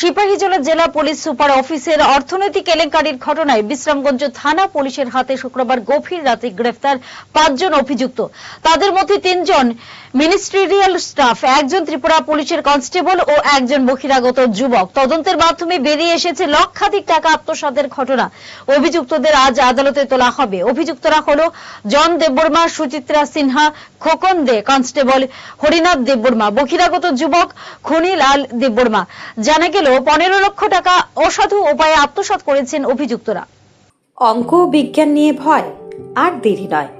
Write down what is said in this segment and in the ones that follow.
সিপাহীজলা জেলা police super অফিসের অর্থনৈতিক কেলেঙ্কারির ঘটনায় বিশ্রামগঞ্জ থানা পুলিশের হাতে শুক্রবার গভীর রাতে গ্রেফতার পাঁচজন অভিযুক্ত। তাদের মধ্যে তিনজন মিনিস্ট্রিয়াল স্টাফ একজন ত্রিপুরা পুলিশের কনস্টেবল ও একজন বহিরাগত যুবক। তদন্তের মাধ্যমে বেরিয়ে এসেছে লক্ষাধিক টাকা আত্মসাতের ঘটনা। অভিযুক্তদের আজ আদালতে তোলা হবে। অভিযুক্তরা হল জন দেববর্মা, সুচিত্রা সিনহা, খোকন দে, কনস্টেবল হরিনাথ দেববর্মা, বহিরাগত যুবক খনিলাল দেববর্মা। জানা গেল, পনেরো লক্ষ টাকা অসাধু উপায়ে আত্মসাৎ করেছেন অভিযুক্তরা। অঙ্ক বিজ্ঞান নিয়ে ভয়? আর দেরি নয়।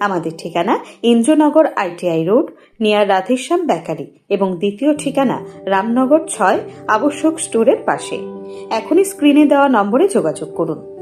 আমাদের ঠিকানা Indranagar ITI road, near Radheshyam bakery এবং দ্বিতীয় ঠিকানা রামনগর ছয় আবশ্যক স্টোরের পাশে। এখনই স্ক্রিনে দেওয়া নম্বরে যোগাযোগ করুন।